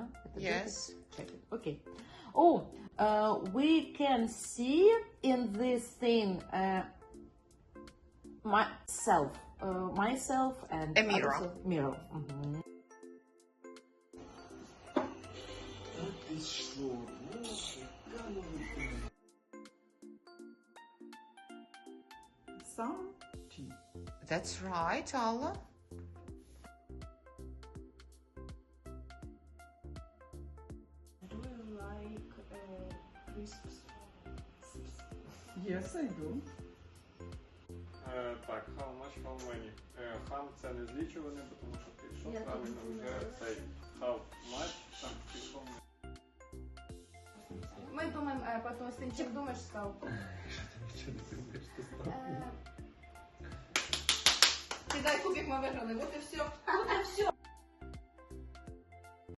Anna? Yes. Check it. Okay. Oh, uh, we can see in this thing uh, myself, uh, myself and a mirror. Also, uh, mirror. Mm -hmm. Some tea. That's right, Allah. Christmas? Yes, I do. Так, how much, how many. Е, Хам це не злічуване, бо тому що ти що правильно вже цей how much, там пішов. Мы думаем э, потом, Стенчик, думаешь, сказал? Що ти думаєш, ти е, Кидай кубик, мы выиграли. Вот и все.